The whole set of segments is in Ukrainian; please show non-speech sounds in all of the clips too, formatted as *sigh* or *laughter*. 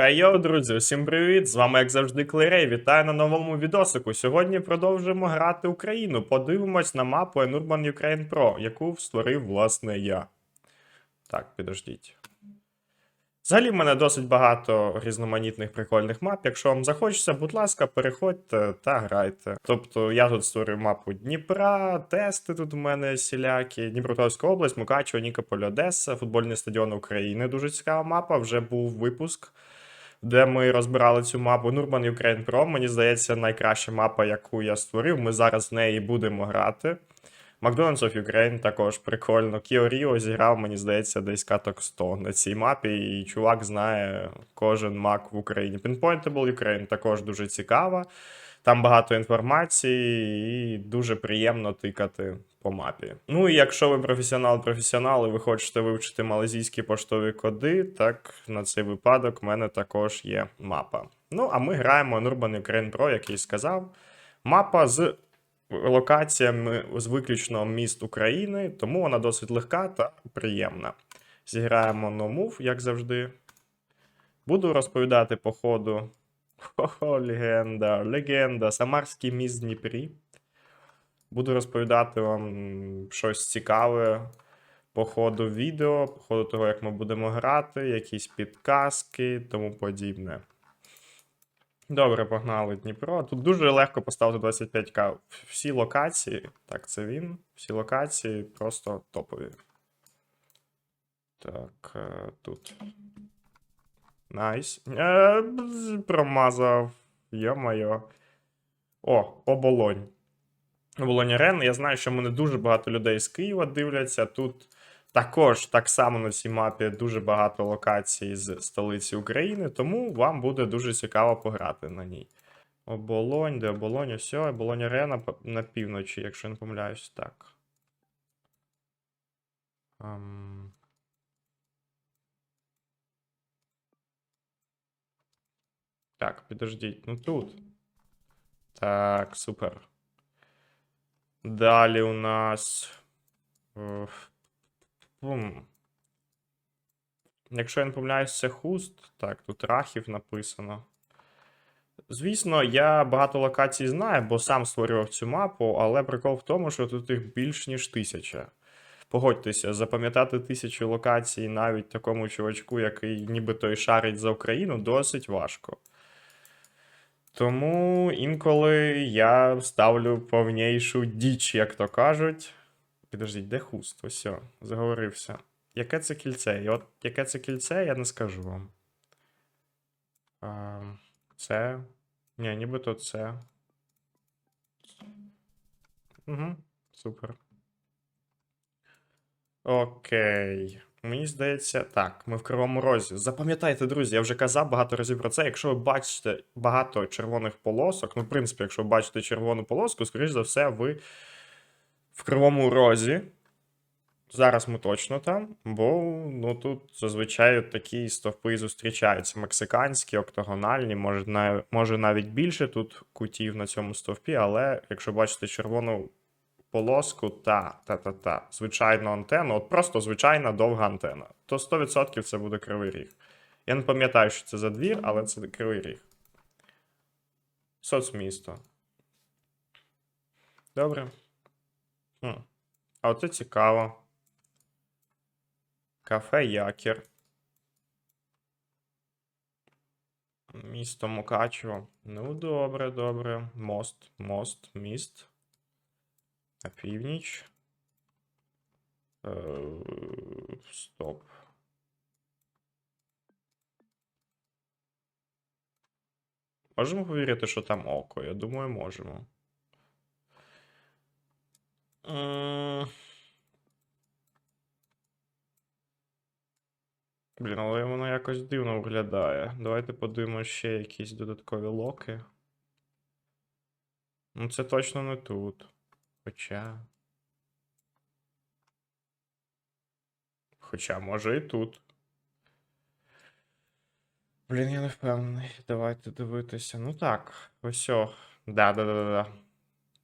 Хайо, друзі, усім привіт! З вами, як завжди, Клерей. Вітаю на новому відосику. Сьогодні продовжуємо грати Україну. Подивимось на мапу Urban Ukraine Pro, яку створив, власне, я. Так, підождіть. Взагалі, в мене досить багато різноманітних прикольних мап. Якщо вам захочеться, будь ласка, переходьте та грайте. Тобто я тут створив мапу Дніпра, тести тут у мене сілякі, Дніпропетровська область, Мукачево, Нікополь, Одеса, футбольний стадіон України. Дуже цікава мапа. Вже був випуск, де ми розбирали цю мапу. Urban Ukraine Pro, мені здається, найкраща мапа, яку я створив. Ми зараз в неї будемо грати. McDonald's of Ukraine також прикольно. Kio Rio зіграв, мені здається, десь каток 100 на цій мапі, і чувак знає кожен мак в Україні. Pinpointable Ukraine також дуже цікава. Там багато інформації і дуже приємно тикати по мапі. Ну і якщо ви професіонал-професіонал і ви хочете вивчити малазійські поштові коди, так на цей випадок в мене також є мапа. Ну, а ми граємо Urban Ukraine Pro, як я сказав. Мапа з локаціями з виключно міст України, тому вона досить легка та приємна. Зіграємо No Move, як завжди. Буду розповідати по ходу. *laughs* Хо-хо, легенда, легенда, Самарський міст Дніпрі. Буду розповідати вам щось цікаве по ходу відео, по ходу того, як ми будемо грати, якісь підказки, тому подібне. Добре, погнали Дніпро. Тут дуже легко поставити 25к. Всі локації, так, це він. Всі локації просто топові. Так, е, тут. Найс. Е, промазав. Йо-моє. О, оболонь. Оболонь Рен. Я знаю, що мене дуже багато людей з Києва дивляться. Тут також так само на цій мапі дуже багато локацій з столиці України, тому вам буде дуже цікаво пограти на ній. Оболонь, де оболонь, все, оболонь арена на півночі, якщо не помиляюсь, так. Ам. Так, підождіть, ну тут. Так, супер. Далі у нас. е, Якщо я не помиляюсь, це хуст. Так, тут рахів написано. Звісно, я багато локацій знаю, бо сам створював цю мапу, але прикол в тому, що тут їх більш ніж тисяча. Погодьтеся, запам'ятати тисячу локацій навіть такому чувачку, який нібито й шарить за Україну, досить важко. Тому інколи я ставлю повнішу діч, як то кажуть. Підождіть, де хуст? Ось, все, заговорився. Яке це кільце? І от яке це кільце, я не скажу вам. А, це. Ні, нібито це. Угу, супер. Окей. Мені здається, так, ми в Кривому Розі. Запам'ятайте, друзі, я вже казав багато разів про це. Якщо ви бачите багато червоних полосок, ну, в принципі, якщо ви бачите червону полоску, скоріш за все, ви в Кривому Розі. Зараз ми точно там, бо ну тут зазвичай такі стовпи зустрічаються. Мексиканські, октагональні, може, може навіть більше тут кутів на цьому стовпі, але якщо бачите червону полоску, та, та, та, та, звичайну антенну, от просто звичайна довга антена, то 100% це буде кривий ріг. Я не пам'ятаю, що це за двір, але це кривий ріг. Соцмісто. Добре. Хм. А оце цікаво. Кафе Якір. Місто Мукачево. Ну, добре, добре. Мост, мост, міст. На північ. Е, стоп. Можемо повірити, що там око? Я думаю, можемо. Блін, але воно якось дивно виглядає. Давайте подивимося ще якісь додаткові локи. Ну, це точно не тут. Хоча. Хоча, може і тут. Блін, я не впевнений. Давайте дивитися. Ну так, ось. о. Да, да, да, да, да.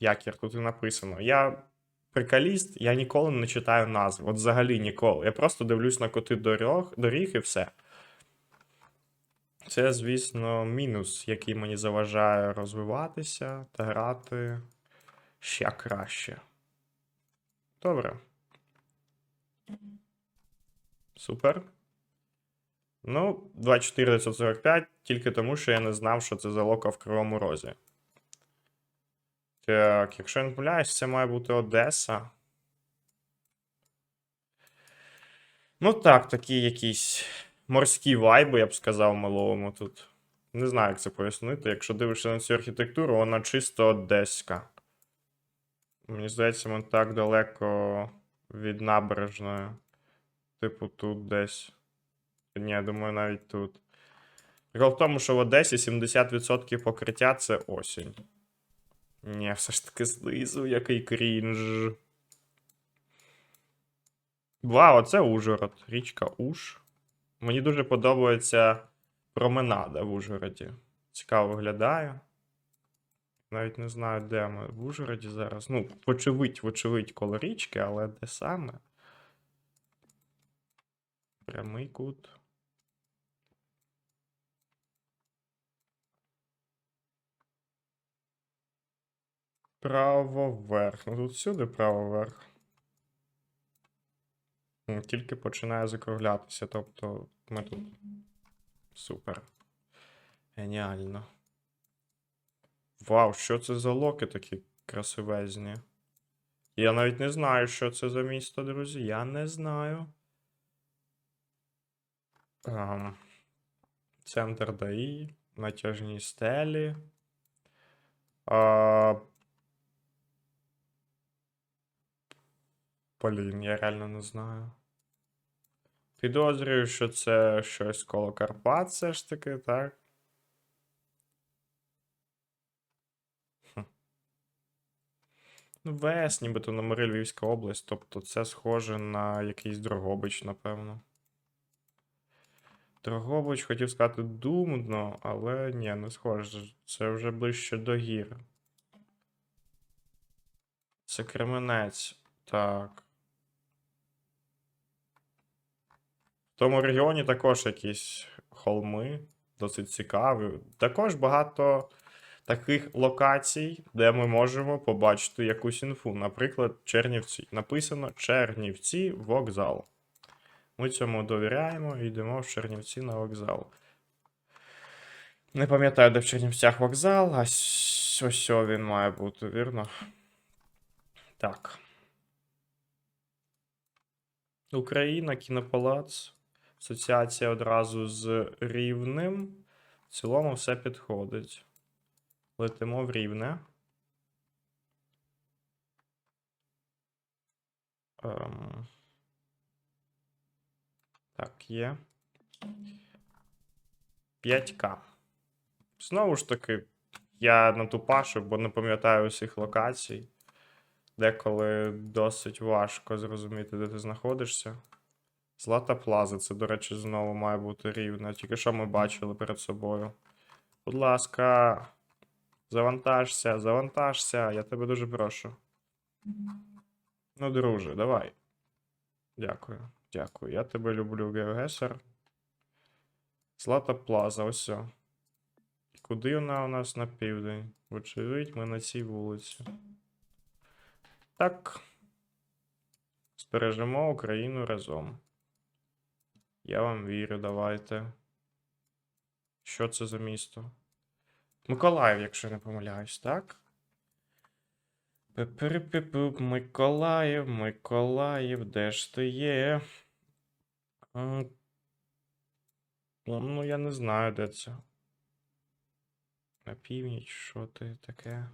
Якір тут і написано. Я приколіст, я ніколи не читаю назв. От взагалі ніколи. Я просто дивлюсь на коти доріг, доріг і все. Це, звісно, мінус, який мені заважає розвиватися та грати ще краще. Добре. Супер. Ну, 24945, тільки тому, що я не знав, що це за лока в Кривому Розі. Так, якщо я не помиляюсь, це має бути Одеса. Ну так, такі якісь морські вайби, я б сказав, маловому тут. Не знаю, як це пояснити. Якщо дивишся на цю архітектуру, вона чисто одеська. Мені здається, ми так далеко від набережної. Типу, тут десь. Ні, я думаю, навіть тут. Прикол в тому, що в Одесі 70% покриття це осінь. Ні, все ж таки знизу, який крінж. Вау, оце Ужгород. Річка Уж. Мені дуже подобається променада в Ужгороді. Цікаво виглядає. Навіть не знаю, де ми в Ужгороді зараз. Ну, вочевидь, вочевидь, коло річки, але де саме? Прямий кут. Право вверх. Ну тут всюди право вверх. Тільки починає закруглятися. Тобто ми тут. Супер. Геніально. Вау, що це за локи такі красивезні? Я навіть не знаю, що це за місто, друзі. Я не знаю. Ам, Центр ДАІ, натяжні стелі. А... Блін, я реально не знаю. Підозрюю, що це щось коло Карпат, все ж таки, так? Хм. Ну, ВС, нібито номери Львівська область, тобто це схоже на якийсь Дрогобич, напевно. Дрогобич, хотів сказати думно, але ні, не схоже. Це вже ближче до гір. Це Кременець. Так. В тому регіоні також якісь холми, досить цікаві. Також багато таких локацій, де ми можемо побачити якусь інфу. Наприклад, Чернівці. Написано Чернівці вокзал. Ми цьому довіряємо і йдемо в Чернівці на вокзал. Не пам'ятаю, де в Чернівцях вокзал, а ось він має бути, вірно? Так. Україна, кінопалац. Асоціація одразу з Рівнем. В цілому все підходить. Летимо в Рівне. Ем... Так, є. 5К. Знову ж таки, я натупашив, бо не пам'ятаю усіх локацій. Деколи досить важко зрозуміти, де ти знаходишся. Злата Плаза, це, до речі, знову має бути рівна. Тільки що ми бачили перед собою. Будь ласка, завантажся, завантажся, я тебе дуже прошу. Ну, друже, давай. Дякую, дякую. Я тебе люблю, Геогесер. Злата Плаза, ось. Куди вона у нас на південь? Вочевидь, ми на цій вулиці. Так. Збережемо Україну разом. Я вам вірю, давайте. Що це за місто? Миколаїв, якщо я не помиляюсь, так? Пип-пип-пип, Миколаїв, Миколаїв, де ж ти є? М, Ну, я не знаю, де це. На північ, що ти таке?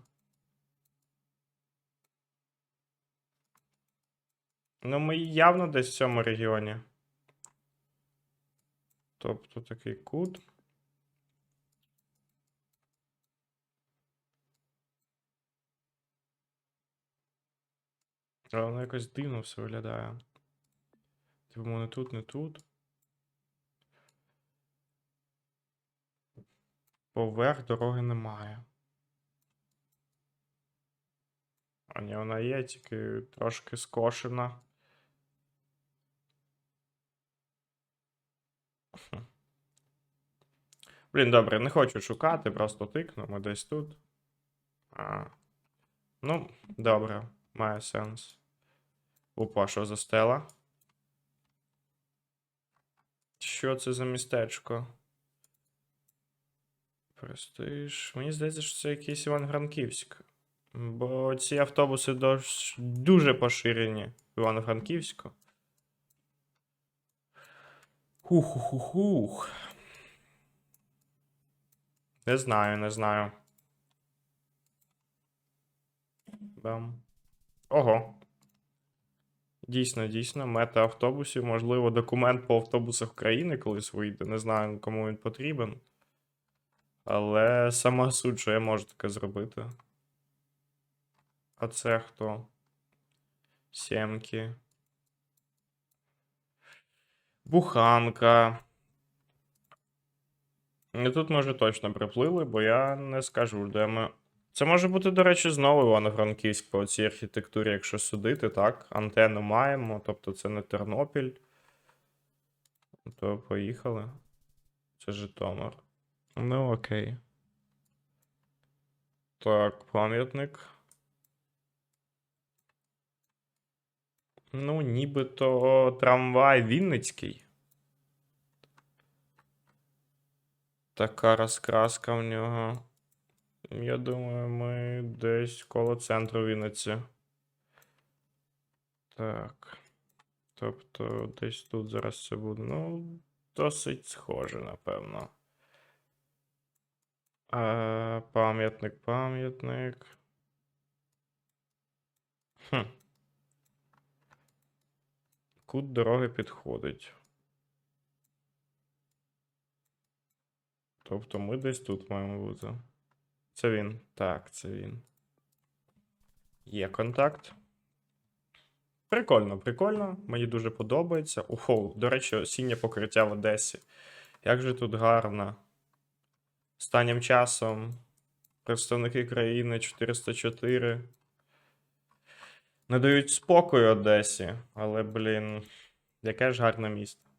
Ну, ми явно десь в цьому регіоні. Тобто такий кут. Але воно якось дивно все виглядає. Типу, не тут, не тут. Поверх дороги немає. А ні, вона є, тільки трошки скошена. Блін, добре, не хочу шукати, просто тикнемо десь тут. А. Ну, добре, має сенс. Опа, що за стела? Що це за містечко? Престиж. Мені здається, що це якийсь Іван-Франківськ. Бо ці автобуси дощ- дуже поширені в Івано-Франківську. Хух-хух-хух. Не знаю, не знаю. Бам. Ого. Дійсно, дійсно, мета автобусів, можливо, документ по автобусах України колись вийде. Не знаю, кому він потрібен. Але сама суть, що я можу таке зробити. А це хто? Сімки. Буханка. І тут, може, точно приплили, бо я не скажу, де ми. Це може бути, до речі, знову Івано-Франківськ по цій архітектурі, якщо судити, так? Антенну маємо, тобто це не Тернопіль. То поїхали. Це Житомир. Ну, окей. Так, пам'ятник. Ну, нібито трамвай Вінницький. Така розкраска в нього. Я думаю, ми десь коло центру Вінниці. Так. Тобто, десь тут зараз це буде. Ну, досить схоже, напевно. А, пам'ятник, пам'ятник. Хм. Кут дороги підходить. Тобто ми десь тут маємо бути. Це він. Так, це він. Є контакт. Прикольно, прикольно. Мені дуже подобається. Охо, до речі, осіннє покриття в Одесі. Як же тут гарно. Останнім часом представники країни 404 не дають спокою Одесі, але, блін, яке ж гарне місто.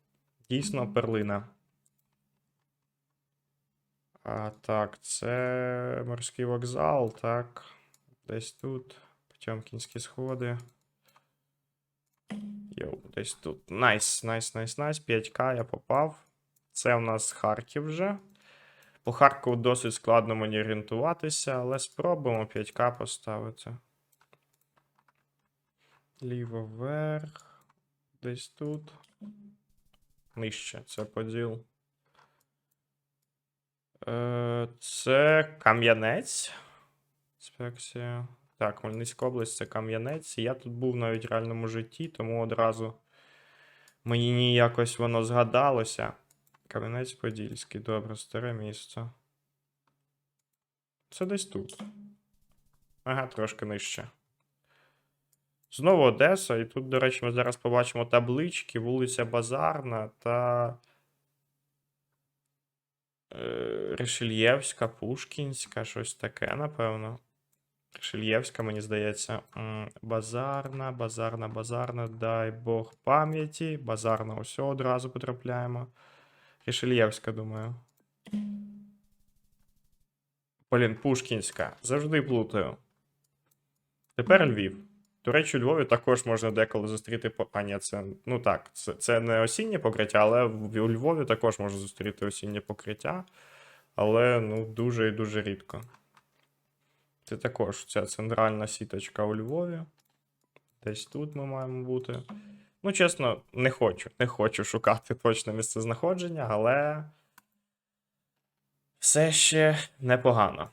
Дійсно, перлина. А, так, це морський вокзал, так. Десь тут. Потьомкінські сходи. Йоу, десь тут. Найс, найс, найс, найс. 5К я попав. Це у нас Харків вже. По Харкову досить складно мені орієнтуватися, але спробуємо 5К поставити. Ліво вверх. Десь тут. Нижче. Це поділ. Е, Це Кам'янець. Інспекція. Так, Хмельницька область це Кам'янець. Я тут був навіть в реальному житті, тому одразу мені якось воно згадалося. Кам'янець-Подільський, добре, старе місто. Це десь тут. Ага, трошки нижче. Знову Одеса, і тут, до речі, ми зараз побачимо таблички, вулиця Базарна та. Е, Ришельєвська, Пушкінська, щось таке, напевно. Ришельєвська, мені здається. Базарна, базарна, базарна, дай Бог пам'яті. Базарна, ось одразу потрапляємо. Ришельєвська, думаю. Блін, Пушкінська. Завжди плутаю. Тепер Львів. До речі, у Львові також можна деколи зустріти. А, це. Ну так, це, це не осіннє покриття, але у Львові також можна зустріти осіннє покриття. Але ну, дуже і дуже рідко. Це також ця центральна сіточка у Львові. Десь тут ми маємо бути. Ну, чесно, не хочу. Не хочу шукати точне місце знаходження, але все ще непогано.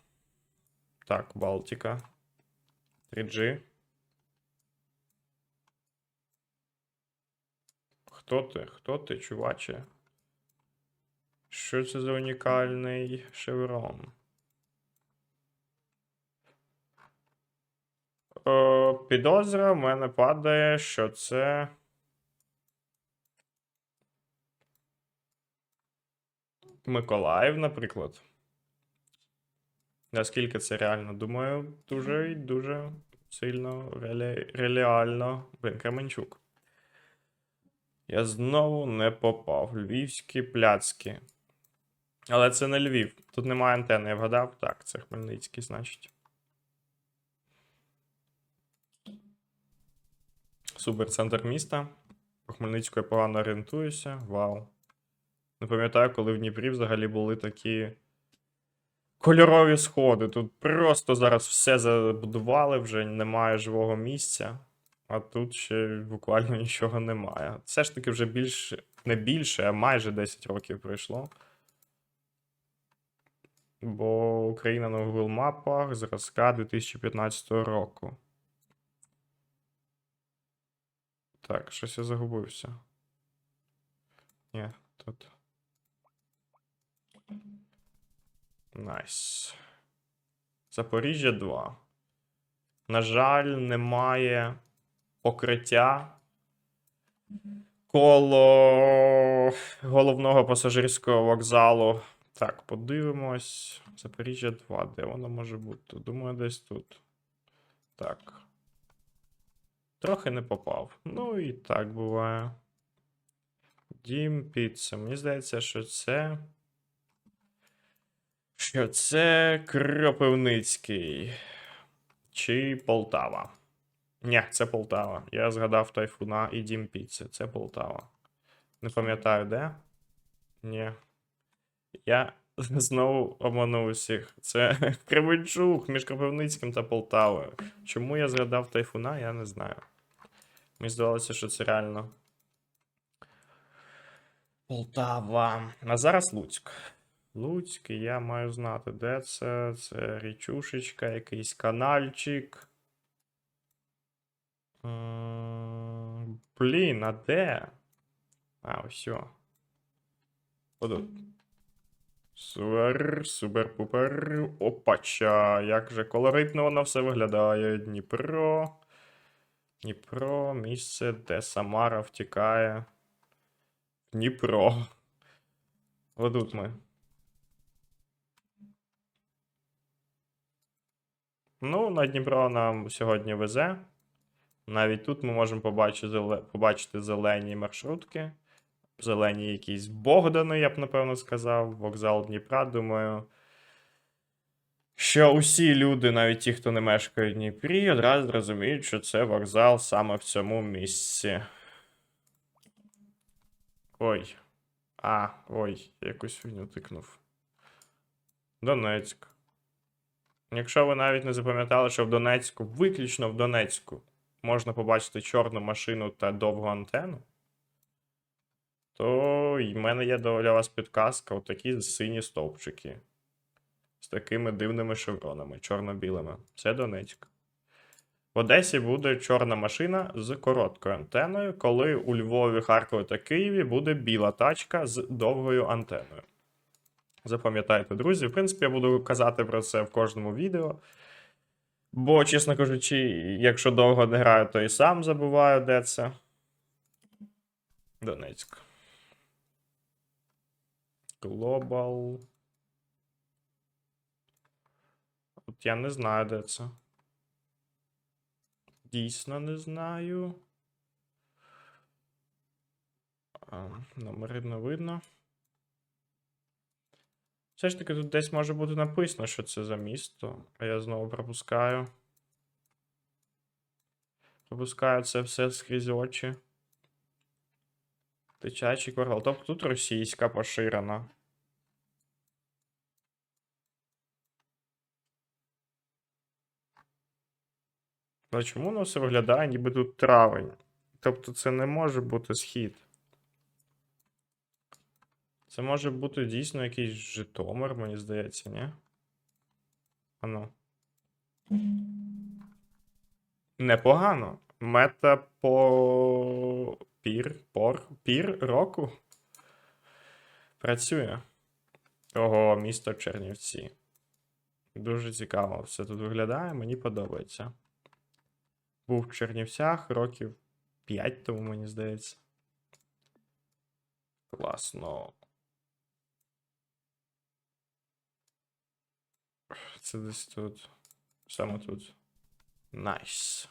Так, Балтіка. 3G. Хто ти? Хто ти, чуваче? Що це за унікальний шеврон? О, підозра в мене падає, що це. Миколаїв, наприклад. Наскільки це реально? Думаю, дуже і дуже сильно релі... реально. Блин, Кременчук. Я знову не попав. Львівські пляцки. Але це не Львів. Тут немає антени, я вгадав. Так, це Хмельницький, значить. Супер центр міста. По Хмельницьку я погано орієнтуюся. Вау. Не пам'ятаю, коли в Дніпрі взагалі були такі кольорові сходи. Тут просто зараз все забудували, вже немає живого місця. А тут ще буквально *laughs* нічого немає. Все ж таки вже більше, не більше, а майже 10 років пройшло. Бо Україна на Google мапах зразка 2015 року. Так, щось я загубився. Ні, тут. Найс. Запоріжжя 2. На жаль, немає покриття коло головного пасажирського вокзалу. Так, подивимось. Запоріжжя 2. Де воно може бути? Думаю, десь тут. Так. Трохи не попав. Ну і так буває. Дім піца. Мені здається, що це. Що це Кропивницький. Чи Полтава. Ні, це Полтава. Я згадав тайфуна і дім піци. Це Полтава. Не пам'ятаю де. Ні. Я *laughs* знову обманув усіх. Це *laughs* Кременчук між Кропивницьким та Полтавою. Чому я згадав тайфуна, я не знаю. Мені здавалося, що це реально. Полтава. А зараз Луцьк. Луцьк, я маю знати, де це. Це річушечка, якийсь канальчик. Блін, а де? А, все. Отут. Супер, супер-пупер. Опача, як же колоритно воно все виглядає. Дніпро. Дніпро, місце, де Самара втікає. Дніпро. Отут ми. Ну, на Дніпро нам сьогодні везе. Навіть тут ми можемо побачити, зелені маршрутки. Зелені якісь Богдани, я б напевно сказав. Вокзал Дніпра, думаю. Що усі люди, навіть ті, хто не мешкає в Дніпрі, одразу розуміють, що це вокзал саме в цьому місці. Ой. А, ой, я якусь фігню тикнув. Донецьк. Якщо ви навіть не запам'ятали, що в Донецьку, виключно в Донецьку, можна побачити чорну машину та довгу антенну, то в мене є для вас підказка: отакі сині стовпчики. З такими дивними шевронами, чорно-білими. Це Донецьк. В Одесі буде чорна машина з короткою антеною, коли у Львові, Харкові та Києві буде біла тачка з довгою антеною. Запам'ятайте, друзі. В принципі, я буду казати про це в кожному відео. Бо, чесно кажучи, якщо довго не граю, то і сам забуваю, де це. Донецьк. Global. От я не знаю, де це. Дійсно не знаю. А, номери не видно. Все ж таки тут десь може бути написано, що це за місто, а я знову пропускаю. Пропускаю це все скрізь очі. Дитячий квартал. Тобто тут російська поширена. Але чому воно все виглядає, ніби тут травень? Тобто це не може бути схід. Це може бути дійсно якийсь Житомир, мені здається, ні? Ану. Непогано. Мета по пір, пор, пір року. Працює. Ого, місто Чернівці. Дуже цікаво все тут виглядає, мені подобається. Був в Чернівцях років 5 тому, мені здається. Класно. Це десь тут. Саме тут. Найс.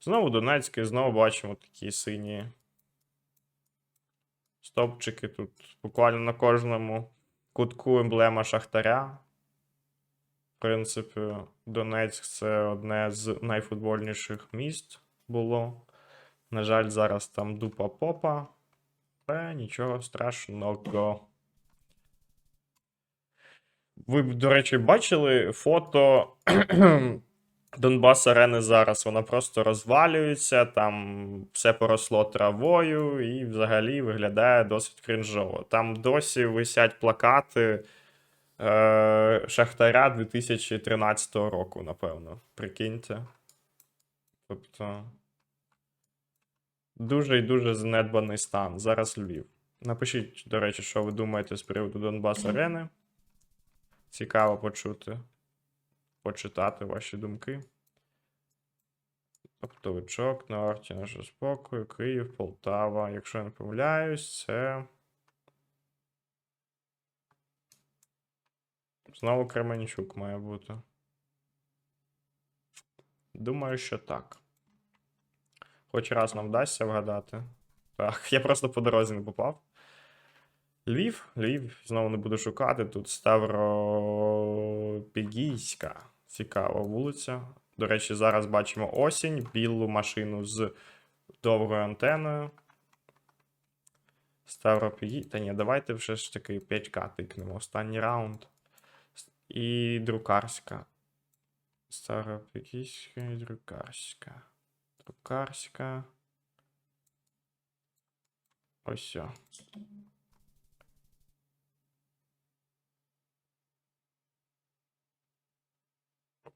Знову Донецький, знову бачимо такі сині. Стовпчики тут буквально на кожному кутку емблема Шахтаря. В принципі, Донецьк це одне з найфутбольніших міст було. На жаль, зараз там дупа попа. Але нічого страшного. Ви, до речі, бачили фото *clears throat* Донбас Арени зараз. Вона просто розвалюється, там все поросло травою і взагалі виглядає досить крінжово. Там досі висять плакати е, Шахтаря 2013 року, напевно. Прикиньте. Тобто. Дуже і дуже занедбаний стан. Зараз Львів. Напишіть, до речі, що ви думаєте з приводу Донбас Арени. Цікаво почути, почитати ваші думки. Оптовичок, на арті нашого спокою, Київ, Полтава. Якщо я не помиляюсь, це. Знову Кременчук має бути. Думаю, що так. Хоч раз нам вдасться вгадати. Так, *laughs* я просто по дорозі не попав. Львів, Львів, знову не буду шукати. Тут Ставропігійська. Цікава вулиця. До речі, зараз бачимо осінь, білу машину з довгою антеною. Ставропігій. Та ні, давайте вже ж таки 5К тикнемо. Останній раунд. І друкарська. Ставропігійська і друкарська. Друкарська. Ось. Все.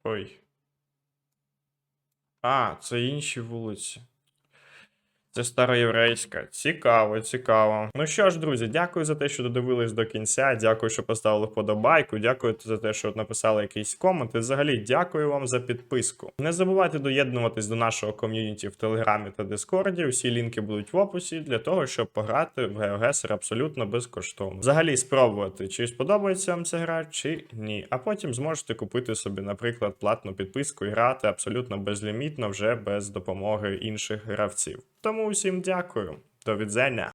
Ой. А, це інші вулиці. Це староєврейська. Цікаво, цікаво. Ну що ж, друзі, дякую за те, що додивились до кінця. Дякую, що поставили вподобайку. Дякую за те, що написали якийсь комент. І взагалі дякую вам за підписку. Не забувайте доєднуватись до нашого ком'юніті в Телеграмі та Дискорді. Усі лінки будуть в описі для того, щоб пограти в GeoGuessr абсолютно безкоштовно. Взагалі спробувати, чи сподобається вам ця гра, чи ні. А потім зможете купити собі, наприклад, платну підписку і грати абсолютно безлімітно вже без допомоги інших гравців. Тому усім дякую. До відзення.